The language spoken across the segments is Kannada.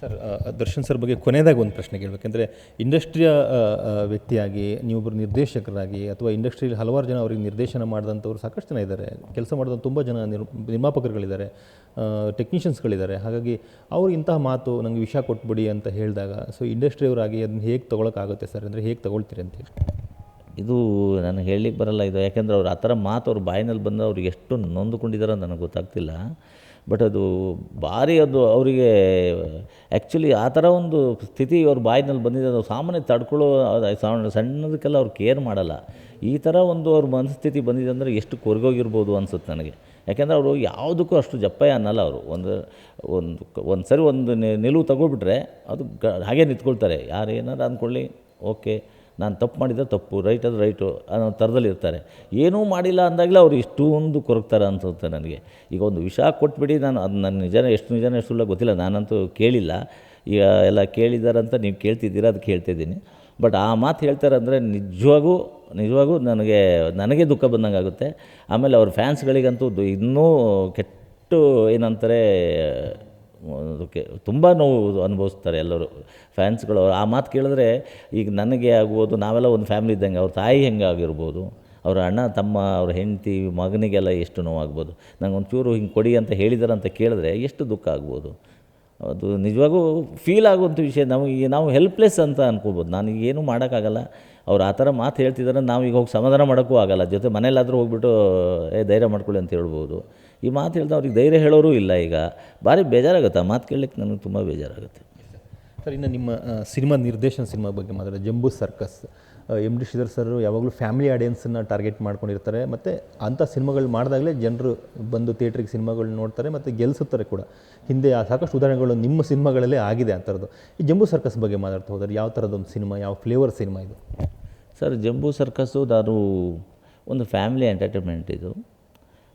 ಸರ್ ದರ್ಶನ್ ಸರ್ ಬಗ್ಗೆ ಕೊನೆಯದಾಗಿ ಒಂದು ಪ್ರಶ್ನೆ ಕೇಳಬೇಕಂದ್ರೆ, ಇಂಡಸ್ಟ್ರಿಯ ವ್ಯಕ್ತಿಯಾಗಿ ನೀವೊಬ್ಬರು ನಿರ್ದೇಶಕರಾಗಿ ಅಥವಾ ಇಂಡಸ್ಟ್ರಿಯಲ್ಲಿ ಹಲವಾರು ಜನ ಅವರಿಗೆ ನಿರ್ದೇಶನ ಮಾಡಿದಂಥವ್ರು ಸಾಕಷ್ಟು ಜನ ಇದ್ದಾರೆ. ಕೆಲಸ ಮಾಡಿದಂಥ ತುಂಬ ಜನ ನಿರ್ ನಿರ್ಮಾಪಕರುಗಳಿದ್ದಾರೆ ಟೆಕ್ನಿಷಿಯನ್ಸ್ಗಳಿದ್ದಾರೆ ಹಾಗಾಗಿ ಅವ್ರು ಇಂತಹ ಮಾತು ನನಗೆ ವಿಷ ಕೊಟ್ಬಿಡಿ ಅಂತ ಹೇಳಿದಾಗ, ಸೊ ಇಂಡಸ್ಟ್ರಿಯವರಾಗಿ ಅದನ್ನ ಹೇಗೆ ತೊಗೊಳಕ್ಕಾಗುತ್ತೆ ಸರ್? ಅಂದರೆ ಹೇಗೆ ತೊಗೊಳ್ತೀರಿ ಅಂತೇಳಿ ಇದು ನನಗೆ ಹೇಳಲಿಕ್ಕೆ ಬರಲ್ಲ ಇದು. ಯಾಕೆಂದ್ರೆ ಅವ್ರು ಆ ಥರ ಮಾತು ಅವ್ರ ಬಾಯಿನಲ್ಲಿ ಬಂದು ಅವ್ರಿಗೆ ಎಷ್ಟು ನೊಂದುಕೊಂಡಿದ್ದಾರೆ ನನಗೆ ಗೊತ್ತಾಗ್ತಿಲ್ಲ. ಬಟ್ ಅದು ಭಾರಿ ಅದು ಅವರಿಗೆ ಆ್ಯಕ್ಚುಲಿ ಆ ಥರ ಒಂದು ಸ್ಥಿತಿ ಅವ್ರ ಬಾಯಿನಲ್ಲಿ ಬಂದಿದೆ ಅದು ಸಾಮಾನ್ಯ ತಡ್ಕೊಳ್ಳೋ ಸಣ್ಣದಕ್ಕೆಲ್ಲ ಅವ್ರು ಕೇರ್ ಮಾಡಲ್ಲ. ಈ ಥರ ಒಂದು ಅವ್ರ ಮನಸ್ಥಿತಿ ಬಂದಿದೆ ಅಂದರೆ ಎಷ್ಟು ಕೊರಗೋಗಿರ್ಬೋದು ಅನ್ಸುತ್ತೆ ನನಗೆ. ಯಾಕೆಂದರೆ ಅವರು ಯಾವುದಕ್ಕೂ ಅಷ್ಟು ಜಪ್ಪಾಯ ಅನ್ನಲ್ಲ ಅವರು. ಒಂದು ಒಂದು ಒಂದು ಸರಿ ಒಂದು ನಿಲುವು ತಗೊಬಿಟ್ರೆ ಅದು ಗ, ಹಾಗೆ ನಿಂತ್ಕೊಳ್ತಾರೆ. ಯಾರು ಏನಾರು ಅಂದ್ಕೊಳ್ಳಿ ಓಕೆ ನಾನು ತಪ್ಪು ಮಾಡಿದರೆ ತಪ್ಪು ರೈಟ್ ಅದು ರೈಟು ಅನ್ನೋ ಥರದಲ್ಲಿ ಇರ್ತಾರೆ. ಏನೂ ಮಾಡಿಲ್ಲ ಅಂದಾಗಲೇ ಅವ್ರು ಇಷ್ಟೊಂದು ಕೊರಗ್ತಾರೆ ಅನ್ಸುತ್ತೆ ನನಗೆ. ಈಗ ಒಂದು ವಿಷ ಕೊಟ್ಬಿಡಿ, ನಾನು ಅದು ನನ್ನ ನಿಜನೇ, ಎಷ್ಟು ನಿಜನ, ಎಷ್ಟು ಸುಳ್ಳ ಗೊತ್ತಿಲ್ಲ. ನಾನಂತೂ ಕೇಳಿಲ್ಲ. ಈಗ ಎಲ್ಲ ಕೇಳಿದಾರಂತ ನೀವು ಕೇಳ್ತಿದ್ದೀರಾ ಅದು ಕೇಳ್ತಿದ್ದೀನಿ ಬಟ್ ಆ ಮಾತು ಹೇಳ್ತಾರೆ ಅಂದರೆ ನಿಜವಾಗೂ ನಿಜವಾಗೂ ನನಗೆ ನನಗೆ ದುಃಖ ಬಂದಂಗೆ ಆಗುತ್ತೆ. ಆಮೇಲೆ ಅವ್ರ ಫ್ಯಾನ್ಸ್ಗಳಿಗಂತೂ ಇನ್ನೂ ಕೆಟ್ಟು ಏನಂತಾರೆ ಅದಕ್ಕೆ ತುಂಬ ನೋವು ಅನುಭವಿಸ್ತಾರೆ ಎಲ್ಲರೂ ಫ್ಯಾನ್ಸ್ಗಳು. ಆ ಮಾತು ಕೇಳಿದ್ರೆ ಈಗ ನನಗೆ ಆಗ್ಬೋದು ನಾವೆಲ್ಲ ಒಂದು ಫ್ಯಾಮಿಲಿ ಇದ್ದಂಗೆ ಅವ್ರ ತಾಯಿ ಹೆಂಗೆ ಆಗಿರ್ಬೋದು ಅವ್ರ ಅಣ್ಣ, ತಮ್ಮ, ಅವ್ರ ಹೆಂಡತಿ, ಮಗನಿಗೆಲ್ಲ ಎಷ್ಟು ನೋವಾಗ್ಬೋದು ನಂಗೆ ಒಂಚೂರು ಹಿಂಗೆ ಕೊಡಿ ಅಂತ ಹೇಳಿದಾರೆ ಅಂತ ಕೇಳಿದ್ರೆ ಎಷ್ಟು ದುಃಖ ಆಗ್ಬೋದು. ಅದು ನಿಜವಾಗೂ ಫೀಲ್ ಆಗುವಂಥ ವಿಷಯ ನಮಗೆ, ನಾವು ಹೆಲ್ಪ್ಲೆಸ್ ಅಂತ ಅನ್ಕೋಬೋದು. ನಾನು ಏನೂ ಮಾಡೋಕ್ಕಾಗಲ್ಲ. ಅವ್ರು ಆ ಥರ ಮಾತು ಹೇಳ್ತಿದ್ದಾರೆ, ನಾವು ಈಗ ಹೋಗಿ ಸಮಾಧಾನ ಮಾಡೋಕ್ಕೂ ಆಗಲ್ಲ. ಜೊತೆ ಮನೇಲಾದರೂ ಹೋಗ್ಬಿಟ್ಟು, ಏ, ಧೈರ್ಯ ಮಾಡ್ಕೊಳ್ಳಿ ಅಂತ ಹೇಳ್ಬೋದು. ಈ ಮಾತು ಹೇಳ್ದ ಅವ್ರಿಗೆ ಧೈರ್ಯ ಹೇಳೋರು ಇಲ್ಲ ಈಗ. ಭಾರಿ ಬೇಜಾರಾಗುತ್ತೆ ಮಾತು ಕೇಳಲಿಕ್ಕೆ ನನಗೆ ತುಂಬ ಬೇಜಾರಾಗುತ್ತೆ. ಸರ್, ಇನ್ನು ನಿಮ್ಮ ಸಿನಿಮಾ ನಿರ್ದೇಶನ ಸಿನಿಮಾ ಬಗ್ಗೆ ಮಾತಾಡಿದ್ರೆ Jamboo circus. M D Sridhar sir ಯಾವಾಗಲೂ ಫ್ಯಾಮಿಲಿ ಆಡಿಯನ್ಸನ್ನು ಟಾರ್ಗೆಟ್ ಮಾಡ್ಕೊಂಡಿರ್ತಾರೆ. ಮತ್ತು ಅಂಥ ಸಿನಿಮಾಗಳು ಮಾಡಿದಾಗಲೇ ಜನರು ಬಂದು ಥಿಯೇಟ್ರಿಗೆ ಸಿನಿಮಾಗಳು ನೋಡ್ತಾರೆ, ಮತ್ತು ಗೆಲ್ಲಿಸುತ್ತಾರೆ ಕೂಡ. ಹಿಂದೆ ಆ ಸಾಕಷ್ಟು ಉದಾಹರಣೆಗಳು ನಿಮ್ಮ ಸಿನಿಮಾಗಳಲ್ಲೇ ಆಗಿದೆ ಆ ಥರದ್ದು. ಈ ಜಂಬೂ ಸರ್ಕಸ್ ಬಗ್ಗೆ ಮಾತಾಡ್ತಾ ಹೋದರೆ ಯಾವ ಥರದೊಂದು ಸಿನಿಮಾ, ಯಾವ ಫ್ಲೇವರ್ ಸಿನಿಮಾ ಇದು? ಸರ್, ಜಂಬೂ ಸರ್ಕಸ್ಸು ನಾನು ಒಂದು ಫ್ಯಾಮಿಲಿ ಎಂಟರ್ಟೈನ್ಮೆಂಟ್ ಇದು.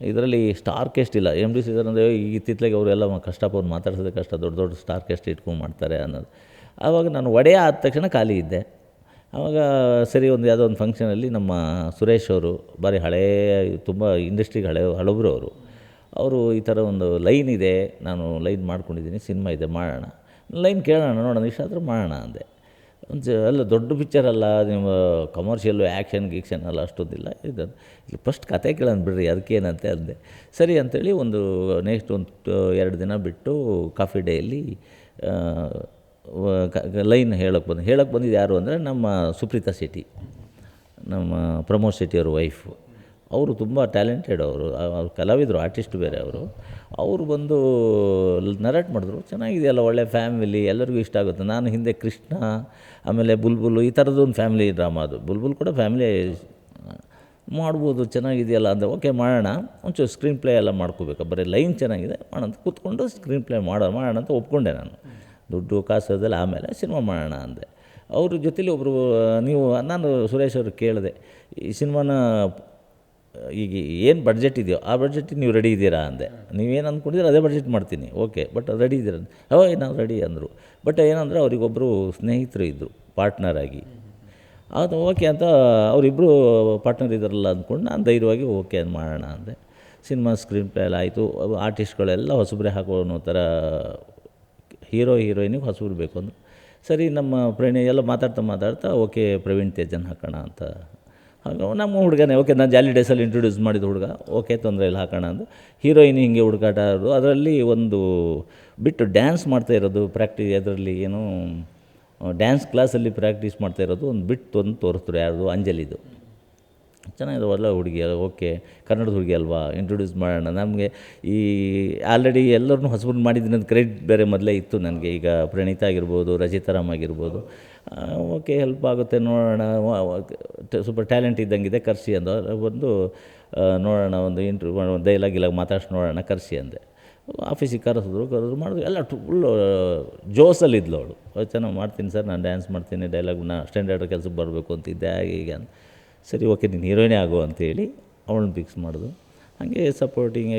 ಇದರಲ್ಲಿ ಸ್ಟಾರ್ ಕೆಸ್ಟ್ ಇಲ್ಲ. ಎಂ ಡಿ ಶ್ರೀಧರ್ ಅಂದರೆ ಇತ್ತಿತ್ತಲಾಗೆ ಅವರೆಲ್ಲ ಕಷ್ಟಪಟ್ಟು ಮಾತಾಡ್ಸೋದೇ ಕಷ್ಟ. ದೊಡ್ಡ ದೊಡ್ಡ ಸ್ಟಾರ್ ಕೆಸ್ಟ್ ಇಟ್ಕೊಂಡು ಮಾಡ್ತಾರೆ ಅನ್ನೋದು. ಆವಾಗ ನಾನು ಒಡೆ ಆದ ತಕ್ಷಣ ಖಾಲಿ ಇದ್ದೆ. ಆವಾಗ ಸರಿ, ಒಂದು ಯಾವುದೋ ಒಂದು ಫಂಕ್ಷನಲ್ಲಿ ನಮ್ಮ ಸುರೇಶ್ ಅವರು, ಭಾರಿ ಹಳೆಯ ತುಂಬ ಇಂಡಸ್ಟ್ರಿಗೆ ಹಳೆ, ಹಳಬ್ರು ಅವರು. ಅವರು ಈ ಥರ ಒಂದು ಲೈನ್ ಇದೆ, ನಾನು ಲೈನ್ ಮಾಡ್ಕೊಂಡಿದ್ದೀನಿ, ಸಿನಿಮಾ ಇದೆ, ಮಾಡೋಣ. ಲೈನ್ ಕೇಳೋಣ, ನೋಡೋಣ ಇಷ್ಟ ಆದರೂ ಮಾಡೋಣ ಅಂದೆ. ಜ- ಅಲ್ಲ, ದೊಡ್ಡ ಪಿಕ್ಚರ್ ಅಲ್ಲ, ನಿಮ್ಮ ಕಮರ್ಷಿಯಲ್ಲು ಆ್ಯಕ್ಷನ್ ಗೀಕ್ಷನ್ ಅಲ್ಲ ಅಷ್ಟೊಂದಿಲ್ಲ. ಇದು ಇಲ್ಲಿ ಫಸ್ಟ್ ಕತೆ ಕೇಳೋಣ ಬಿಡ್ರಿ ಅದಕ್ಕೇನಂತೆ ಅಂದೆ. ಸರಿ ಅಂತೇಳಿ ಒಂದು ನೆಕ್ಸ್ಟ್ ಒಂದು ಎರಡು ದಿನ ಬಿಟ್ಟು ಕಾಫಿ ಡೇಯಲ್ಲಿ ಲೈನ್ ಹೇಳೋಕ್ಕೆ ಬಂದು. ಹೇಳೋಕ್ಕೆ ಬಂದಿದ್ದು ಯಾರು ಅಂದರೆ ನಮ್ಮ ಸುಪ್ರೀತಾ ಶೆಟ್ಟಿ, ನಮ್ಮ ಪ್ರಮೋದ್ ಶೆಟ್ಟಿಯವ್ರ ವೈಫು ಅವರು ತುಂಬ ಟ್ಯಾಲೆಂಟೆಡ್ ಅವರು, ಅವ್ರು ಕಲಾವಿದರು, ಆರ್ಟಿಸ್ಟ್ ಬೇರೆ ಅವರು. ಅವರು ಬಂದು ನರೇಟ್ ಮಾಡಿದ್ರು, ಚೆನ್ನಾಗಿದೆಯಲ್ಲ, ಒಳ್ಳೆ ಫ್ಯಾಮಿಲಿ, ಎಲ್ಲರಿಗೂ ಇಷ್ಟ ಆಗುತ್ತೆ. ನಾನು ಹಿಂದೆ ಕೃಷ್ಣ, ಆಮೇಲೆ ಬುಲ್ಬುಲ್, ಈ ಥರದ್ದು ಒಂದು ಫ್ಯಾಮಿಲಿ ಡ್ರಾಮಾ ಅದು. ಬುಲ್ಬುಲ್ ಕೂಡ ಫ್ಯಾಮಿಲಿ ಮಾಡ್ಬೋದು, ಚೆನ್ನಾಗಿದೆಯಲ್ಲ ಅಂದರೆ ಓಕೆ, ಮಾಡೋಣ. ಒಂಚೂರು ಸ್ಕ್ರೀನ್ ಪ್ಲೇ ಎಲ್ಲ ಮಾಡ್ಕೋಬೇಕು. ಬರೀ ಲೈನ್ ಚೆನ್ನಾಗಿದೆ, ಮಾಡೋಣ ಕೂತ್ಕೊಂಡು ಸ್ಕ್ರೀನ್ ಪ್ಲೇ ಮಾಡೋ, ಮಾಡೋಣ ಅಂತ ಒಪ್ಕೊಂಡೆ ನಾನು. ದುಡ್ಡು, ಕಾಸು, ಅದೆಲ್ಲ ಆಮೇಲೆ ಸಿನಿಮಾ ಮಾಡೋಣ ಅಂದೆ. ಅವ್ರ ಜೊತೇಲಿ ಒಬ್ಬರು ನೀವು, ನಾನು ಸುರೇಶ್ ಅವರು ಕೇಳಿದೆ, ಈ ಸಿನಿಮಾನ ಈಗ ಏನು ಬಡ್ಜೆಟ್ ಇದೆಯೋ ಆ ಬಡ್ಜೆಟಿಗೆ ನೀವು ರೆಡಿ ಇದ್ದೀರಾ ಅಂದೆ. ನೀವೇನು ಅಂದ್ಕೊಂಡಿದ್ರೆ ಅದೇ ಬಡ್ಜೆಟ್ ಮಾಡ್ತೀನಿ. ಓಕೆ ಬಟ್ ರೆಡಿ ಇದ್ದೀರ ಹೋ ನಾವು ರೆಡಿ ಅಂದರು. ಬಟ್ ಏನಂದರೆ ಅವರಿಗೊಬ್ಬರು ಸ್ನೇಹಿತರು ಇದ್ದರು ಪಾರ್ಟ್ನರಾಗಿ ಅದು ಓಕೆ ಅಂತ ಅವರಿಬ್ಬರು ಪಾರ್ಟ್ನರ್ ಇದ್ದಾರಲ್ಲ ಅಂದ್ಕೊಂಡು ನಾನು ಧೈರ್ಯವಾಗಿ ಓಕೆ ಅಂತ ಮಾಡೋಣ ಅಂದೆ. ಸಿನಿಮಾ ಸ್ಕ್ರೀನ್ ಪ್ಲೇ ಎಲ್ಲ ಆಯಿತು ಆರ್ಟಿಸ್ಟ್ಗಳೆಲ್ಲ ಹೊಸಬ್ರೆ ಹಾಕೋ ಅನ್ನೋ ಥರ ಹೀರೋ ಹೀರೋಯಿನಿಗೆ ಹೊಸಬ್ರು ಬೇಕು ಅಂದರು. ಸರಿ, ನಮ್ಮ ಪ್ರಣಯ ಎಲ್ಲ ಮಾತಾಡ್ತಾ ಮಾತಾಡ್ತಾ ಓಕೆ ಪ್ರವೀಣ್ ತೇಜನ್ ಹಾಕೋಣ ಅಂತ ಹಾಗೆ ನಮ್ಮ ಹುಡುಗನೇ, ಓಕೆ, ನಾನು ಜಾಲಿ ಡೇಸಲ್ಲಿ ಇಂಟ್ರೊಡ್ಯೂಸ್ ಮಾಡಿದ ಹುಡುಗ, ಓಕೆ, ತೊಂದರೆ ಇಲ್ಲ, ಹಾಕೋಣ ಅಂದು. ಹೀರೋಯಿನ್ ಹಿಂಗೆ ಹುಡುಕಾಟ ಆಡೋದು. ಅದರಲ್ಲಿ ಒಂದು ಬಿಟ್ಟು ಡ್ಯಾನ್ಸ್ ಮಾಡ್ತಾ ಇರೋದು ಪ್ರಾಕ್ಟೀಸ್ ಅದರಲ್ಲಿ ಏನು ಡ್ಯಾನ್ಸ್ ಕ್ಲಾಸಲ್ಲಿ ಪ್ರಾಕ್ಟೀಸ್ ಮಾಡ್ತಾ ಇರೋದು, ಒಂದು ಬಿಟ್ಟು ಒಂದು ತೋರಿಸ್ತಾರೆ ಯಾರ್ದು, ಅಂಜಲಿದು. ಚೆನ್ನಾಗಿದೆ ಒಳ್ಳೆ ಹುಡುಗಿ, ಓಕೆ, ಕನ್ನಡದ ಹುಡುಗಿ ಅಲ್ವಾ ಇಂಟ್ರೊಡ್ಯೂಸ್ ಮಾಡೋಣ. ನಮಗೆ ಈ ಆಲ್ರೆಡಿ ಎಲ್ಲರನ್ನೂ ಹೊಸಬ್ರು ಮಾಡಿದ್ದೀನಿ ಅಂತ ಕ್ರೆಡಿಟ್ ಬೇರೆ ಮೊದಲೇ ಇತ್ತು ನನಗೆ. ಈಗ ಪ್ರಣೀತ ಆಗಿರ್ಬೋದು ರಚಿತಾರಾಮ್ ಆಗಿರ್ಬೋದು. ಓಕೆ ಹೆಲ್ಪ್ ಆಗುತ್ತೆ, ನೋಡೋಣ ಸ್ವಲ್ಪ ಟ್ಯಾಲೆಂಟ್ ಇದ್ದಂಗಿದೆ, ಕರ್ಸಿ ಅಂದ ಒಂದು ನೋಡೋಣ, ಒಂದು ಇಂಟ್ರ್ಯೂ ಡೈಲಾಗ್ ಇಲ್ಲ ಮಾತಾಡ್ಸಿ ನೋಡೋಣ, ಕರ್ಸಿ ಅಂದೆ. ಆಫೀಸಿಗೆ ಕರೆಸಿದ್ರು ಕರೆದ್ರು ಮಾಡಿದ್ರು ಎಲ್ಲ ಫುಲ್ಲು ಜೋಸಲ್ಲಿದ್ಲು ಅವಳು. ಚೆನ್ನಾಗಿ ಮಾಡ್ತೀನಿ ಸರ್, ನಾನು ಡ್ಯಾನ್ಸ್ ಮಾಡ್ತೀನಿ ಡೈಲಾಗ್ ನಾ ಸ್ಟ್ಯಾಂಡರ್ಡ್ ಕೆಲಸಕ್ಕೆ ಬರಬೇಕು ಅಂತಿದ್ದೆ, ಹಾಗೆ ಈಗ ಅಂತ ಸರಿ, ಓಕೆ, ನೀನು ಹೀರೋಯಿನೇ ಆಗು ಅಂತೇಳಿ ಅವಳನ್ನ ಫಿಕ್ಸ್ ಮಾಡಿದ್ರು ಹಾಗೆ ಸಪೋರ್ಟಿಂಗ್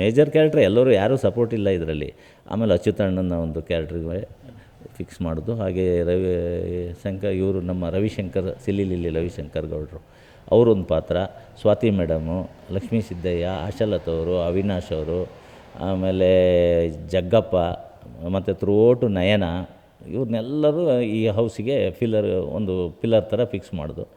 ಮೇಜರ್ ಕ್ಯಾರೆಕ್ಟ್ರ್ ಎಲ್ಲರೂ ಯಾರೂ ಸಪೋರ್ಟ್ ಇಲ್ಲ ಇದರಲ್ಲಿ. ಆಮೇಲೆ ಅಚ್ಯುತಣ್ಣನ ಒಂದು ಕ್ಯಾರೆಕ್ಟ್ರಿಗೆ ಫಿಕ್ಸ್ ಮಾಡೋದು. ಹಾಗೆ ರವಿ, ಶಂಕರ್, ಇವರು ನಮ್ಮ ರವಿಶಂಕರ್ ಸಿಲ್ಲಿಲಿಲ್ಲಿ ರವಿಶಂಕರ್ ಗೌಡರು. ಅವರೊಂದು ಪಾತ್ರ. ಸ್ವಾತಿ ಮೇಡಮು, ಲಕ್ಷ್ಮೀ ಸಿದ್ದಯ್ಯ, ಆಶಾಲತ್ ಅವರು, ಅವಿನಾಶ್ ಅವರು, ಆಮೇಲೆ ಜಗ್ಗಪ್ಪ, ಮತ್ತು ಥ್ರೂಔಟು ನಯನ, ಇವ್ರನ್ನೆಲ್ಲರೂ ಈ ಹೌಸಿಗೆ ಫಿಲ್ಲರ್ ಒಂದು ಪಿಲ್ಲರ್ ಥರ ಫಿಕ್ಸ್ ಮಾಡೋದು.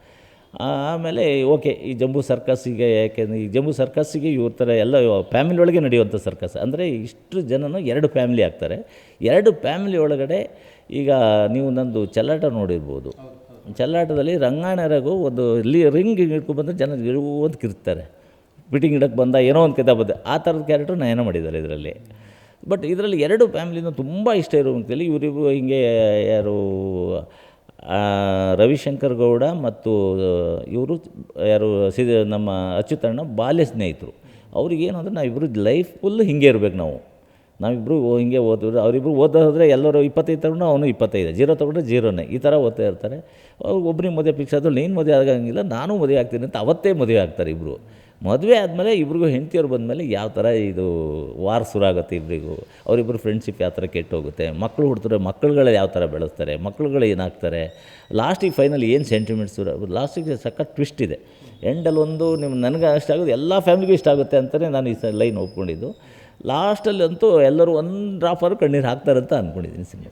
ಆಮೇಲೆ ಓಕೆ, ಈ ಜಂಬೂ ಸರ್ಕಸ್ಸಿಗೆ ಯಾಕೆಂದರೆ, ಈ ಜಂಬೂ ಸರ್ಕಸ್ಸಿಗೆ ಇವ್ರ ಥರ ಎಲ್ಲ ಫ್ಯಾಮಿಲಿ ಒಳಗೆ ನಡೆಯುವಂಥ ಸರ್ಕಸ್. ಅಂದರೆ ಇಷ್ಟು ಜನನು ಎರಡು ಫ್ಯಾಮಿಲಿ ಆಗ್ತಾರೆ. ಎರಡು ಫ್ಯಾಮಿಲಿ ಒಳಗಡೆ ಈಗ ನೀವು ನಂದು ಚಲ್ಲಾಟ ನೋಡಿರ್ಬೋದು. ಚಲ್ಲಾಟದಲ್ಲಿ ರಂಗಾಣರಗೂ ಒಂದು ಲಿ, ರಿಂಗ್ ಹಿಡ್ಕೊಂಡ್ಬಂದ್ರೆ ಜನ ಅಂತ ಕಿರ್ತಾರೆ. ಬಿಟಿಂಗ್ ಇಡಕ್ಕೆ ಬಂದ ಏನೋ ಒಂದು ಕಥೆ ಬಂದೆ. ಆ ಥರದ ಕ್ಯಾರೆಕ್ಟರ್ ನಯನ ಮಾಡಿದ್ದಾರೆ ಇದರಲ್ಲಿ. ಬಟ್ ಇದರಲ್ಲಿ ಎರಡು ಫ್ಯಾಮಿಲಿನೂ ತುಂಬ ಇಷ್ಟ ಇರುವಂಥಲ್ಲಿ ಇವರಿಗೂ ಹಿಂಗೆ ಯಾರು ರವಿಶಂಕರ್ ಗೌಡ ಮತ್ತು ಇವರು ಯಾರು ಸಿ ನಮ್ಮ ಅಚ್ಯುತಣ್ಣ ಬಾಲ್ಯ ಸ್ನೇಹಿತರು. ಅವ್ರಿಗೇನು ಅಂದರೆ ನಾವಿಬ್ಬರು ಲೈಫ್ ಫುಲ್ ಹಿಂಗೆ ಇರ್ಬೇಕು ನಾವು. ನಾವಿಬ್ಬರು ಹಿಂಗೆ ಓದಿದ್ರು ಅವರಿಬ್ಬರು ಓದೋದ್ರೆ ಎಲ್ಲರೂ ಇಪ್ಪತ್ತೈದು ತಗೊಂಡು ಅವನು ಇಪ್ಪತ್ತೈದು, ಜೀರೋ ತೊಗೊಂಡ್ರೆ ಜೀರೋನೇ. ಈ ಥರ ಓದ್ತಾ ಇರ್ತಾರೆ. ಅವ್ರು ಒಬ್ಬರಿಗೆ ಮದುವೆ ಫಿಕ್ಸ್ ಆದರೂ ನೀನು ಮದುವೆ ಆಗಂಗಿಲ್ಲ, ನಾನು ಮದುವೆ ಆಗ್ತೀನಿ ಅಂತ ಅವತ್ತೇ ಮದುವೆ ಆಗ್ತಾರೆ ಇಬ್ಬರು ಮದುವೆ ಆದಮೇಲೆ ಇಬ್ರಿಗೂ ಹೆಂಡತಿಯವ್ರು ಬಂದಮೇಲೆ ಯಾವ ಥರ ಇದು ವಾರ ಶುರು ಆಗುತ್ತೆ ಇಬ್ಬರಿಗೂ ಅವರಿಬ್ಬರು ಫ್ರೆಂಡ್ಶಿಪ್ ಯಾವ ಥರ ಕೆಟ್ಟೋಗುತ್ತೆ ಮಕ್ಕಳು ಹುಡ್ತಾರೆ ಮಕ್ಕಳುಗಳು ಯಾವ ಥರ ಬೆಳೆಸ್ತಾರೆ? ಮಕ್ಕಳುಗಳು ಏನಾಗ್ತಾರೆ? ಲಾಸ್ಟಿಗೆ ಫೈನಲ್ ಏನು ಸೆಂಟಿಮೆಂಟ್ಸ್ ಲಾಸ್ಟಿಗೆ ಸಖತ್ ಟ್ವಿಸ್ಟ್ ಇದೆ. ಎಂಡಲ್ಲಿ ಒಂದು ನಿಮ್ಮ ನನಗೆ ಇಷ್ಟ ಆಗೋದು, ಎಲ್ಲ ಫ್ಯಾಮಿಲಿಗೂ ಇಷ್ಟ ಆಗುತ್ತೆ ಅಂತಲೇ ನಾನು ಈ ಸ ಲೈನ್ ಒಪ್ಕೊಂಡಿದ್ದು ಲಾಸ್ಟಲ್ಲಂತೂ ಎಲ್ಲರೂ ಒಂದು ಡ್ರಾಫರ್ ಕಣ್ಣೀರು ಹಾಕ್ತಾರಂತ ಅಂದ್ಕೊಂಡಿದ್ದೀನಿ ಸಿನಿಮಾ.